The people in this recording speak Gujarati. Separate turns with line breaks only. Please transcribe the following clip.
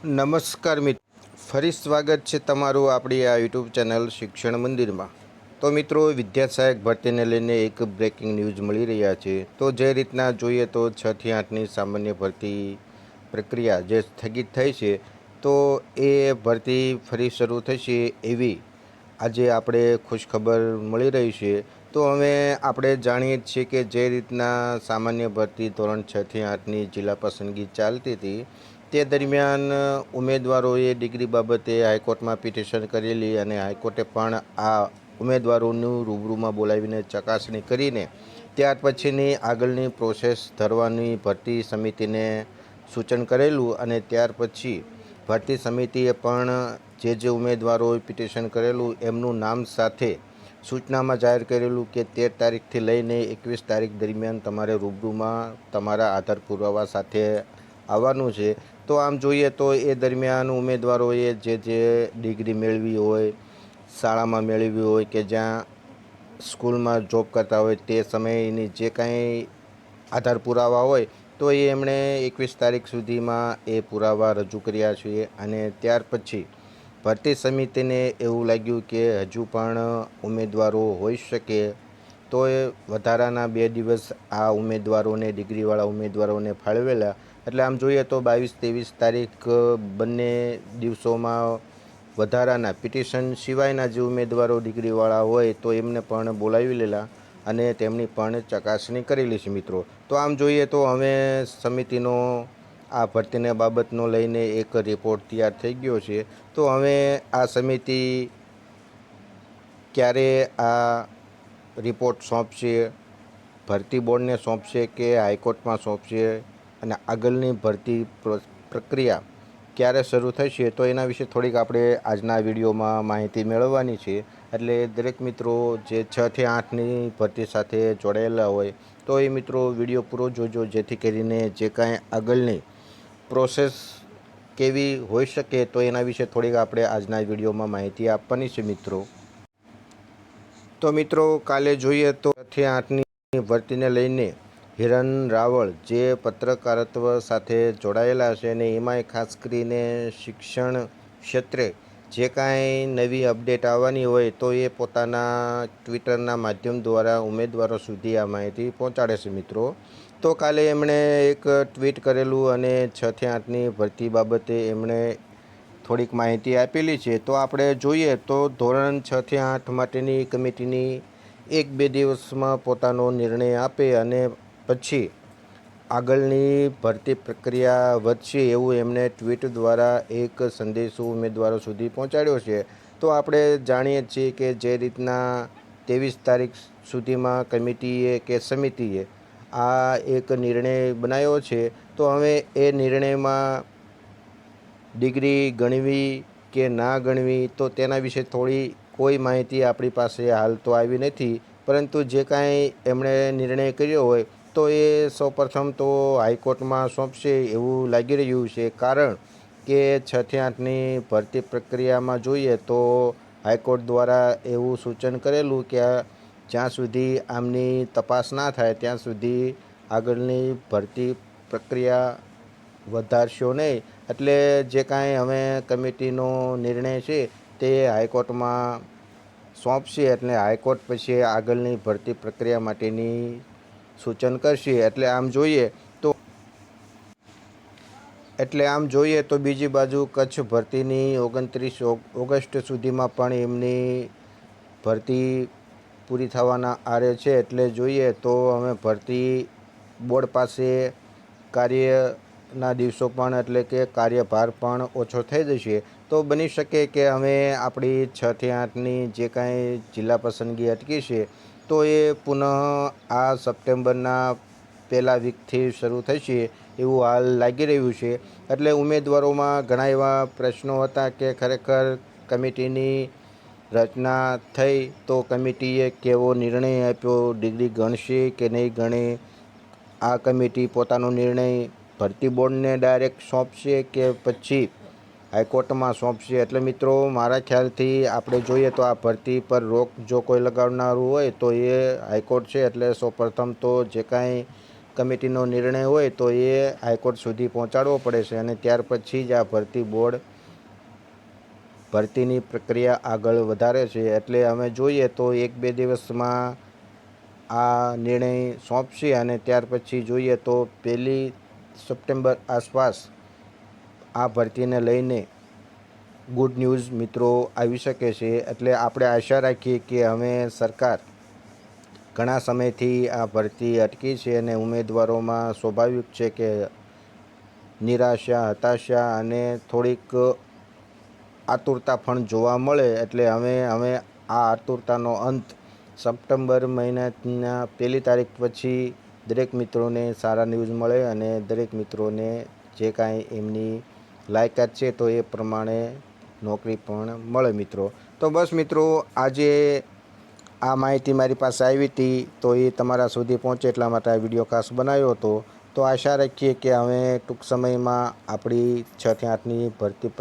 નમસ્કાર મિત્રો ફરી સ્વાગત છે તમારું આપણી આ યુટ્યુબ ચેનલ શિક્ષણ મંદિરમાં. તો મિત્રો વિદ્યા સહાયક ભરતીને લઈને એક બ્રેકિંગ ન્યૂઝ મળી રહ્યા છે. તો જે રીતના જોઈએ તો છથી આઠની સામાન્ય ભરતી પ્રક્રિયા જે સ્થગિત થઈ છે, તો એ ભરતી ફરી શરૂ થશે એવી આજે આપણે ખુશખબર મળી રહી છે. તો હવે આપણે જાણીએ છીએ કે જે રીતના સામાન્ય ભરતી ધોરણ છથી આઠની જિલ્લા પસંદગી ચાલતી હતી તે દરમિયાન ઉમેદવારોએ ડિગ્રી બાબતે હાઈકોર્ટમાં પિટિશન કરેલી અને હાઈકોર્ટે પણ આ ઉમેદવારોનું રૂબરૂમાં બોલાવીને ચકાસણી કરીને, ત્યાર પછીની આગળની પ્રોસેસ ધરવાની ભરતી સમિતિને સૂચન કરેલું અને ત્યાર પછી ભરતી સમિતિએ પણ જે જે ઉમેદવારોએ પિટિશન કરેલું એમનું નામ સાથે સૂચનામાં જાહેર કરેલું કે તેર તારીખથી લઈને એકવીસ તારીખ દરમિયાન તમારે રૂબરૂમાં તમારા આધાર પુરાવા સાથે આવવાનું છે. તો આમ જોઈએ તો એ દરમિયાન ઉમેદવારોએ જે જે ડિગ્રી મેળવી હોય, શાળામાં મેળવી હોય કે જ્યાં સ્કૂલમાં જોબ કરતા હોય તે સમયની જે કાંઈ આધાર પુરાવા હોય, તો એ એમણે એકવીસ તારીખ સુધીમાં એ પુરાવા રજૂ કર્યા છે અને ત્યાર પછી ભરતી સમિતિને એવું લાગ્યું કે હજુ પણ ઉમેદવારો હોઈ શકે. તો એ વધારાના બે દિવસ આ ઉમેદવારોને, ડિગ્રીવાળા ઉમેદવારોને ફાળવેલા એટલે આમ જોઈએ તો બાવીસ, ત્રેવીસ તારીખ બંને દિવસોમાં વધારાના પિટિશન સિવાયના જે ઉમેદવારો ડિગ્રીવાળા હોય તો એમને પણ બોલાવી લેલા અને તેમની પણ ચકાસણી કરેલી છે મિત્રો. તો આમ જોઈએ તો હવે સમિતિનો આ ભરતીને બાબતનો લઈને એક રિપોર્ટ તૈયાર થઈ ગયો છે. તો હવે આ સમિતિ ક્યારે આ રિપોર્ટ સોંપશે? ભરતી બોર્ડને સોંપશે કે હાઈકોર્ટમાં સોંપશે? અને આગળની ભરતી પ્ર- પ્રક્રિયા ક્યારે શરૂ થશે તો એના વિશે થોડીક આપણે આજના વિડીયોમાં માહિતી મેળવવાની છે. એટલે દરેક મિત્રો જે છથી આઠની ભરતી સાથે જોડાયેલા હોય, તો એ મિત્રો વીડિયો પૂરો જોજો, જેથી કરીને જે કાંઈ આગળની પ્રોસેસ કેવી હોઈ શકે તો એના વિશે થોડીક આપણે આજના વિડીયોમાં માહિતી આપવાની છે મિત્રો. તો મિત્રો કાલે જોઈએ તો છથી આઠની ભરતીને લઈને હિરન રાવળ જે પત્રકારત્વ સાથે જોડાયેલા છે અને એમાંય ખાસ કરીને શિક્ષણ ક્ષેત્રે જે કાંઈ નવી અપડેટ આવવાની હોય તો એ પોતાના ટ્વિટરના માધ્યમ દ્વારા ઉમેદવારો સુધી આ માહિતી પહોંચાડે છે મિત્રો. તો કાલે એમણે એક ટ્વીટ કરેલું અને છથી આઠની ભરતી બાબતે એમણે થોડીક માહિતી આપેલી છે. તો આપણે જોઈએ તો ધોરણ છથી આઠ માટેની કમિટીની એક બે દિવસમાં પોતાનો નિર્ણય આપે અને પછી આગળની ભરતી પ્રક્રિયા વધશે એવું એમણે ટ્વીટ દ્વારા એક સંદેશો ઉમેદવારો સુધી પહોંચાડ્યો છે. તો આપણે જાણીએ છીએ કે જે રીતના ત્રેવીસ તારીખ સુધીમાં કમિટીએ કે સમિતિએ આ એક નિર્ણય બનાવ્યો છે, તો હવે એ નિર્ણયમાં ડિગ્રી ગણવી કે ના ગણવી, તો તેના વિશે થોડી કોઈ માહિતી આપણી પાસે હાલ તો આવી નથી. પરંતુ જે કાંઈ એમણે નિર્ણય કર્યો હોય તો એ સૌપ્રથમ તો હાઈકોર્ટમાં સોંપશે એવું લાગી રહ્યું છે. કારણ કે છથી આઠની ભરતી પ્રક્રિયામાં જોઈએ તો હાઈકોર્ટ દ્વારા એવું સૂચન કરેલું કે જ્યાં સુધી આમની તપાસ ના થાય ત્યાં સુધી આગળની ભરતી પ્રક્રિયા વધારશો નહીં. એટલે જે કાંઈ હવે કમિટીનો નિર્ણય છે તે હાઈકોર્ટમાં સોંપશે. એટલે હાઈકોર્ટ પછી આગળની ભરતી પ્રક્રિયા માટેની સૂચન કરશે. એટલે આમ જોઈએ તો એટલે આમ જોઈએ તો બીજી બાજુ કચ્છ ભરતીની ઓગણત્રીસ ઓગ- ઓગસ્ટ સુધીમાં પણ એમની ભરતી પૂરી થવાના આરે છે. એટલે જોઈએ તો અમે ભરતી બોર્ડ પાસે કાર્યના દિવસો પણ એટલે કે કાર્યભાર પણ ઓછો થઈ જશે. તો બની શકે કે અમે આપણી છથી આઠની જે કાંઈ જિલ્લા પસંદગી અટકી છે એ પુનઃ આ સપ્ટેમ્બરના પહેલા વીકથી શરૂ થશે એવું હાલ લાગી રહ્યું છે. એટલે ઉમેદવારોમાં ઘણા એવા પ્રશ્નો હતા કે ખરેખર કમિટીની રચના થઈ તો કમિટીએ કેવો નિર્ણય આપ્યો, ડિગ્રી ગણશે કે નહીં ગણે? આ કમિટી પોતાનો નિર્ણય ભરતી બોર્ડને ડાયરેક્ટ સોંપશે કે પછી હાઈકોર્ટમાં સોંપશે. એટલે મિત્રો, મારા ખ્યાલથી આપણે જોઈએ તો આ ભરતી પર રોક જો કોઈ લગાવનારું હોય, તો એ હાઈકોર્ટ છે. એટલે સૌપ્રથમ તો જે કાંઈ કમિટીનો નિર્ણય હોય, તો એ હાઈકોર્ટ સુધી પહોંચાડવો પડે છે. અને ત્યાર પછી જ આ ભરતી બોર્ડ ભરતીની પ્રક્રિયા આગળ વધારે છે. એટલે અમે જોઈએ તો એક બે દિવસમાં આ નિર્ણય સોંપશે. અને ત્યાર પછી જોઈએ તો પહેલી સપ્ટેમ્બર આસપાસ આ ભરતીને લઈને ગુડ ન્યૂઝ મિત્રો આવી શકે છે. એટલે આપણે આશા રાખીએ કે હવે સરકાર ઘણા સમયથી આ ભરતી અટકી છે અને ઉમેદવારોમાં સ્વાભાવિક છે કે નિરાશા, હતાશા અને થોડીક આતુરતા પણ જોવા મળે. એટલે હવે હવે આ આતુરતાનો અંત સપ્ટેમ્બર મહિનાના પહેલી તારીખ પછી દરેક મિત્રોને સારા ન્યૂઝ મળે અને દરેક મિત્રોને જે કાંઈ એમની લાયકાત છે, તો એ પ્રમાણે નોકરી પણ મળે મિત્રો. તો બસ મિત્રો, આજે આ માહિતી મારી પાસે આવી હતી, તો એ તમારા સુધી પહોંચે એટલા માટે આ વીડિયો ખાસ બનાવ્યો હતો. તો આશા રાખીએ કે હવે ટૂંક સમયમાં આપણી છ થી આઠની ભરતી